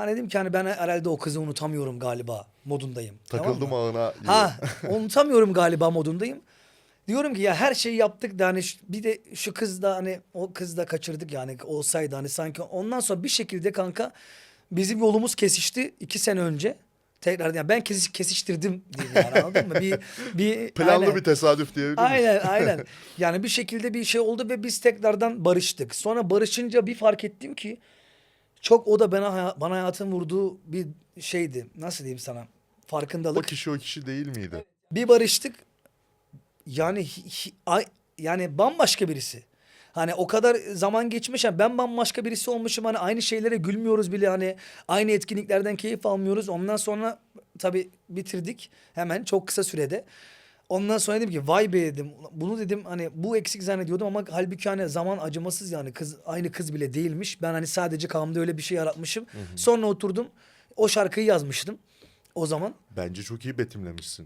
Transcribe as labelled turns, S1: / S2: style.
S1: Hani dedim ki hani ben herhalde o kızı unutamıyorum galiba modundayım. tamam
S2: Takıldım
S1: mı?
S2: ağına.
S1: Ha unutamıyorum galiba modundayım. Diyorum ki ya her şeyi yaptık da hani bir de şu kız da hani o kız da kaçırdık yani olsaydı hani sanki ondan sonra bir şekilde kanka bizim yolumuz kesişti iki sene önce. Tekrar yani ben kesiş, kesiştirdim diyeyim yani anladın mı? Bir, bir,
S2: Planlı
S1: aynen.
S2: bir tesadüf diyebilir miyiz?
S1: Aynen aynen. Yani bir şekilde bir şey oldu ve biz tekrardan barıştık. Sonra barışınca bir fark ettim ki çok o da bana bana hayatın vurduğu bir şeydi. Nasıl diyeyim sana?
S2: O
S1: Farkındalık.
S2: kişi o kişi değil miydi?
S1: Bir barıştık. Yani hi- hi- ay- yani bambaşka birisi. Hani o kadar zaman geçmiş yani ben bambaşka birisi olmuşum hani aynı şeylere gülmüyoruz bile hani aynı etkinliklerden keyif almıyoruz. Ondan sonra tabii bitirdik hemen çok kısa sürede. Ondan sonra dedim ki vay be dedim. Bunu dedim hani bu eksik zannediyordum ama halbuki hani zaman acımasız yani kız aynı kız bile değilmiş. Ben hani sadece kafamda öyle bir şey yaratmışım. Sonra oturdum o şarkıyı yazmıştım o zaman.
S2: Bence çok iyi betimlemişsin.